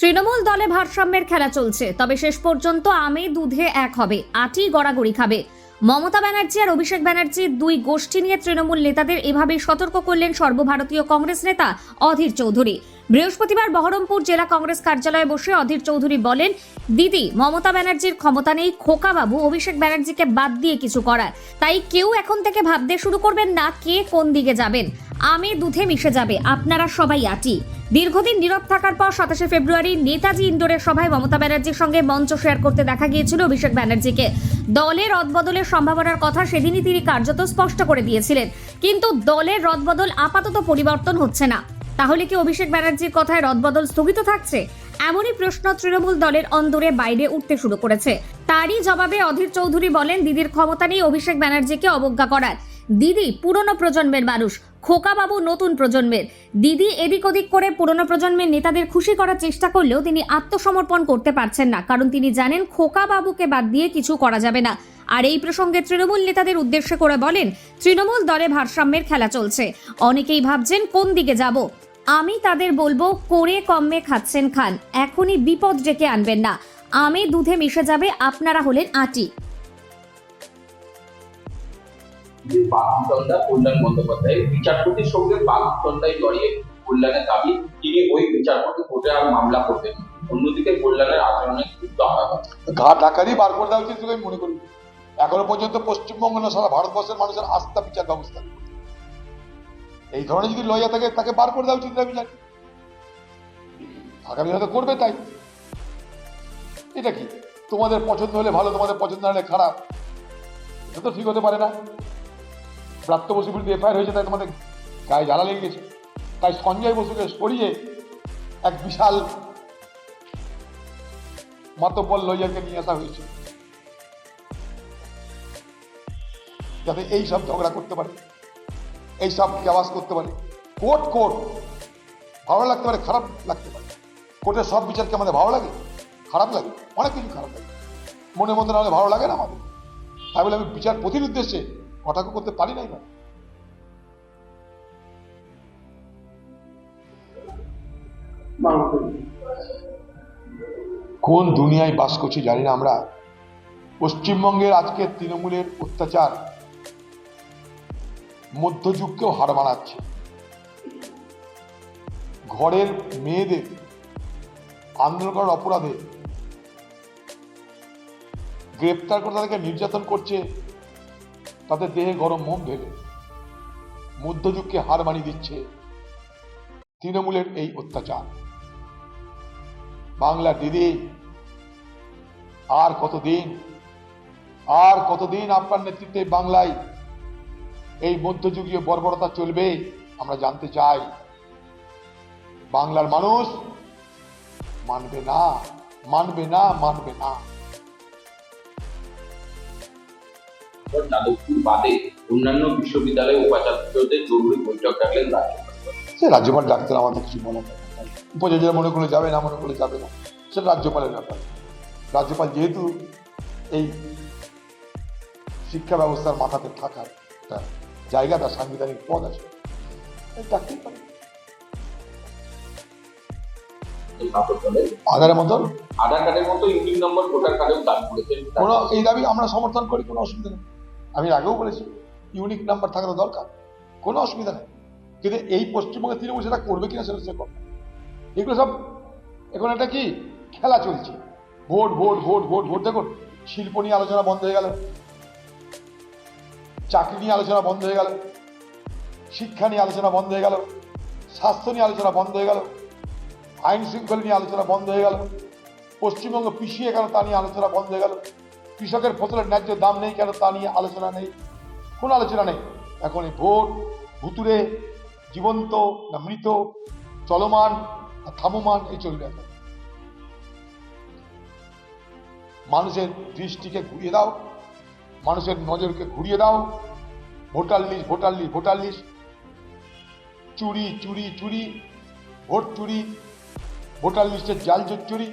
তৃণমূল দলে ভারসাম্যের খেলা চলছে, তবে শেষ পর্যন্ত আমে দুধে এক হবে আটি গড়াগড়ি খাবে। মমতা ব্যানার্জি আর অভিষেক ব্যানার্জি দুই গোষ্ঠী নিয়ে তৃণমূল নেতাদের এভাবেই সতর্ক করলেন সর্বভারতীয় কংগ্রেস নেতা অধীর চৌধুরী। বৃহস্পতিবার বহরমপুর জেলা কংগ্রেস কার্যালয়ে বসে অধীর চৌধুরী বলেন, দিদি, মমতা ব্যানার্জির ক্ষমতা নেই, খোকাবাবু অভিষেক ব্যানার্জিকে বাদ দিয়ে কিছু করার। তাই কেউ এখন থেকে ভাবতে শুরু করবেন না কে কোন দিকে যাবেন। আমে দুধে মিশে যাবে, আপনারা সবাই আটি দীর্ঘদিন নীরব থাকার পর সাতাশে ফেব্রুয়ারি নেতাজি ইন্দোরের সভায় মমতা ব্যানার্জির সঙ্গে মঞ্চ শেয়ার করতে দেখা গিয়েছিল অভিষেক ব্যানার্জিকে। দলের রদবদলের সম্ভাবনার কথা সেদিনই তিনি কার্যত স্পষ্ট করে দিয়েছিলেন। কিন্তু দলের রদবদল আপাতত পরিবর্তন হচ্ছে না। তাহলে কি অভিষেক ব্যানার্জির কথায় রদবদল স্থগিত থাকছে? এমনই প্রশ্ন তৃণমূল দলের অন্দরে বাইরে উঠতে শুরু করেছে। তারই জবাবে অধীর চৌধুরী বলেন, দিদির ক্ষমতা নেই অভিষেক ব্যানার্জিকে অবজ্ঞা করার দিদি পুরনো প্রজন্মের মানুষ, খোকাবাবু নতুন প্রজন্মের। দিদি এদিক ওদিক করে পুরনো প্রজন্মের নেতাদের খুশি করার চেষ্টা করলেও তিনি আত্মসমর্পণ করতে পারছেন না, কারণ তিনি জানেন খোকাবাবুকে বাদ দিয়ে কিছু করা যাবে না। আর এই প্রসঙ্গে তৃণমূল নেতাদের উদ্দেশ্য করে বলেন, তৃণমূল দলে ভারসাম্যের খেলা চলছে। অনেকেই ভাবছেন কোন দিকে যাব। আমি তাদের বলব করে কমে খাচ্ছেন খান। এখনই বিপদ ডেকে আনবেন না। আমি দুধে মিশে যাবে আপনারা হলেন আটি। যে বাগদণ্ডা কল্যাণ বন্দ্যোপাধ্যায় বিচারপতির সঙ্গে বাগদণ্ডায় জড়িয়ে কল্যাণের দাবি, তিনি ওই বিচারপতি কোর্টে আর মামলা করবেন অন্যদিকে কল্যাণের আচরণে ক্ষুব্ধ আলাদা ঘা ঢাকা বার করে দেওয়া উচিত আমি মনে করি। এখনও পর্যন্ত পশ্চিমবঙ্গ না, সারা ভারতবর্ষের মানুষের আস্থা বিচার ব্যবস্থা। এই ধরনের যদি লইয়া থাকে, তাকে বার করে দেওয়া উচিত আমি জানি। আগামী হয়তো করবে তাই। এটা কি? তোমাদের পছন্দ হলে ভালো, তোমাদের পছন্দ হলে খারাপ। এটা তো ঠিক হতে পারে না। প্রাপ্ত বসু বিরুদ্ধে এফআইআর হয়েছে, তাই তোমাদের গায়ে জ্বালা লেগে গেছে। তাই সঞ্জয় বসুকে সরিয়ে এক বিশাল মাতব্বর লইয়াকে নিয়ে আসা হয়েছে। যাতে এই সব ঝগড়া করতে পারে, এই সব করতে পারে। কোর্ট কোর্ট, ভালো লাগতে পারে, খারাপ লাগতে পারে। কোর্টের সব বিচারকে আমাদের ভালো লাগে, খারাপ লাগে, অনেক কিছু খারাপ লাগে। মনের মতো না হলে ভালো লাগে না আমাদের। তাই বলে আমি বিচারপতির উদ্দেশ্যে কটাক্ষ করতে পারি নাই না কোন দুনিয়ায় বাস করছি জানি না আমরা। পশ্চিমবঙ্গের আজকে তৃণমূলের অত্যাচার। মধ্যযুগকেও হার মানাচ্ছে। ঘরের মেয়েদের, আন্দোলন করার অপরাধে গ্রেপ্তার করে তাদেরকে নির্যাতন করছে তাদের দেহে গরম মোম ঢেলে মধ্যযুগকে হার মানিয়ে দিচ্ছে তৃণমূলের এই অত্যাচার। বাংলা দিদি, আর কতদিন আর কতদিন আপনার নেতৃত্বে বাংলায় এই মধ্যযুগীয় বর্বরতা চলবে, আমরা জানতে চাই। বাংলার মানুষ মানবে না মানবে না মানবে না। যাদবপুর বাদে অন্যান্য বিশ্ববিদ্যালয়ে উপাচার্যদের জরুরি বৈঠক ডাকলেন রাজ্যপাল সে রাজ্যপাল ডাক্তার আমাদের কিছু নেই। উপযোজনা মনে করলে যাবে না মনে করলে যাবে না। সেটা রাজ্যপালের ব্যাপার। রাজ্যপাল যেহেতু এই শিক্ষা ব্যবস্থার মাথাতে থাকার একটা জায়গা তার সাংবিধানিক পদ আছে ডাকতেই পারে আধারের মতন? আধার কার্ডের মতো ইউনিক নম্বর ভোটার কার্ডেও করেছেন। এই দাবি আমরা সমর্থন করি কোনো অসুবিধা নেই। আমি আগেও বলেছি ইউনিক নাম্বার থাকা দরকার। কোনো অসুবিধা নেই। কিন্তু এই পশ্চিমবঙ্গে তৃণমূল সেটা করবে কিনা সেটা সে কথা। এগুলো সব, এখন একটা কি, খেলা চলছে। Vote vote vote vote vote. দেখুন, শিল্প নিয়ে আলোচনা বন্ধ হয়ে গেল। চাকরি নিয়ে আলোচনা বন্ধ হয়ে গেল। শিক্ষা নিয়ে আলোচনা বন্ধ হয়ে গেল। স্বাস্থ্য নিয়ে আলোচনা বন্ধ হয়ে গেল। আইন শৃঙ্খলা নিয়ে আলোচনা বন্ধ হয়ে গেল। পশ্চিমবঙ্গ পিছিয়ে গেল তা নিয়ে আলোচনা বন্ধ হয়ে গেল। কৃষকের ফসলের ন্যায্য দাম নেই কেন তা নিয়ে আলোচনা নেই? কোনো আলোচনা নেই। এখন এই ভোট ভুতুরে জীবন্ত না মৃত, চলমান না থামমান, এই চলবে এখন। মানুষের দৃষ্টিকে ঘুরিয়ে দাও, মানুষের নজরকে ঘুরিয়ে দাও। Voter list voter list voter list. চুরি চুরি চুরি, ভোট চুরি, ভোটার লিস্টের জাল চুরি।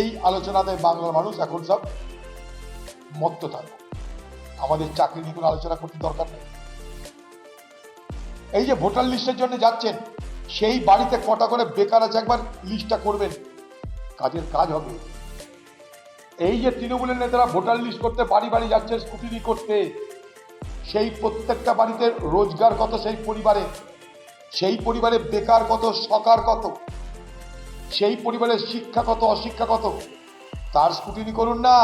এই আলোচনাতে বাংলার মানুষ এখন সব মত্ত আমাদের চাকরি নিয়ে কোনো আলোচনা করতে দরকার নেই। এই যে ভোটার লিস্টের জন্য যাচ্ছেন, সেই বাড়িতে কটা করে বেকার আছে একবার লিস্টটা করবেন। কাজের কাজ হবে। এই যে তৃণমূলের নেতারা ভোটার লিস্ট করতে বাড়ি বাড়ি যাচ্ছে স্কুটিনি করতে, সেই প্রত্যেকটা বাড়িতে রোজগার কত সেই পরিবারে? সেই পরিবারে বেকার কত, সকার কত? সেই পরিবারের শিক্ষা কত, অশিক্ষা কত? তার স্কুটিনি করুন না।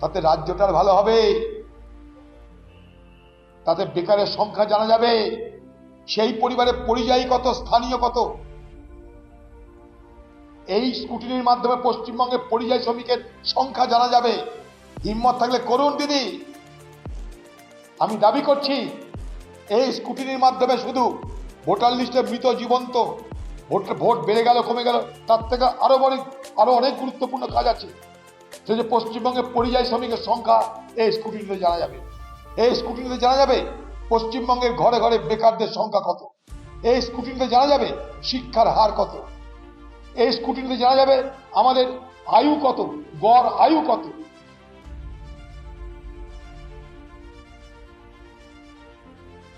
তাতে রাজ্যটার ভালো হবে। তাতে বেকারের সংখ্যা জানা যাবে। সেই পরিবারের পরিযায়ী কত, স্থানীয় কত? এই স্কুটিনির মাধ্যমে পশ্চিমবঙ্গে পরিযায়ী শ্রমিকের সংখ্যা জানা যাবে। হিম্মত থাকলে করুন, দিদি। আমি দাবি করছি, এই স্কুটিনির মাধ্যমে শুধু ভোটার লিস্টে মৃত, জীবন্ত, ভোট ভোট বেড়ে গেল, কমে গেল, তার থেকে আরও অনেক আরও অনেক গুরুত্বপূর্ণ কাজ আছে। সে যে পশ্চিমবঙ্গে পরিযায়ী শ্রমিকের সংখ্যা এই স্কুটিতে জানা যাবে। এই স্কুটিতে জানা যাবে পশ্চিমবঙ্গের ঘরে ঘরে বেকারদের সংখ্যা কত। এই স্কুটিতে জানা যাবে শিক্ষার হার কত। এই স্কুটিতে জানা যাবে আমাদের আয়ু কত, গড় আয়ু কত।